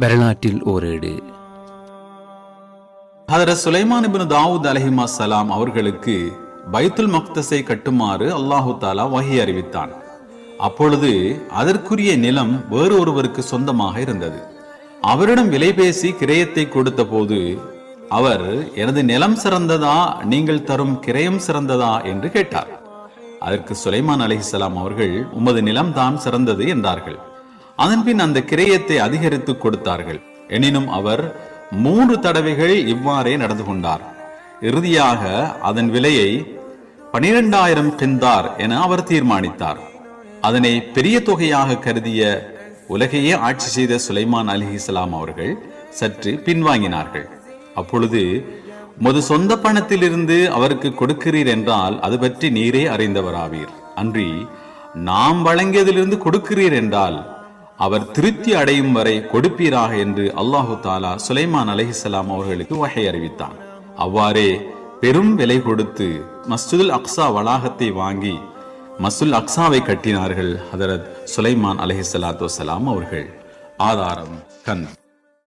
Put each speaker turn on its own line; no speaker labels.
வரலாற்றில் ஓரேடு.
ஹதரத் சுலைமான் தாவூத் அலஹிமா சலாம் அவர்களுக்கு பைத்துல் மக்தஸை கட்டுமாறு அல்லாஹு தாலா வகி அறிவித்தான். அப்பொழுது அதற்குரிய நிலம் வேறு ஒருவருக்கு சொந்தமாக இருந்தது. அவரிடம் விலை பேசி கிரயத்தை கொடுத்த போது அவர் எனது நிலம் சிறந்ததா? நீங்கள் தரும் கிரயம் சிறந்ததா? என்று கேட்டார். அதற்கு சுலைமான் அலிஹிசலாம் அவர்கள் உமது நிலம்தான் சிறந்தது என்றார்கள். அதன்பின் அந்த கிரயத்தை அதிகரித்து கொடுத்தார்கள். எனினும் அவர் மூன்று தடவைகள் இவ்வாறே நடந்து கொண்டார். இறுதியாக அதன் விலையை பனிரெண்டாயிரம் பிந்தார் என அவர் தீர்மானித்தார். அதனை பெரிய தொகையாக கருதிய உலகையே ஆட்சி செய்த சுலைமான் அலிஹிஸ்லாம் அவர்கள் சற்று பின்வாங்கினார்கள். அப்பொழுது உமது சொந்த பணத்திலிருந்து அவருக்கு கொடுக்கிறீர் என்றால் அது பற்றி நீரே அறிந்தவராவீர். அன்றி நாம் வழங்கியதிலிருந்து கொடுக்கிறீர் என்றால் அவர் திருப்தி அடையும் வரை கொடுப்பீராக என்று அல்லாஹு தாலா சுலைமான் அலஹிசலாம் அவர்களுக்கு வகை அறிவித்தான். அவ்வாறே பெரும் விலை கொடுத்து மஸ்ஜிதுல் அக்ஸா வளாகத்தை வாங்கி மசுல் அக்ஸாவை கட்டினார்கள் ஹதரத் சுலைமான் அலஹிசலாத்து வசலாம் அவர்கள். ஆதாரம் கண்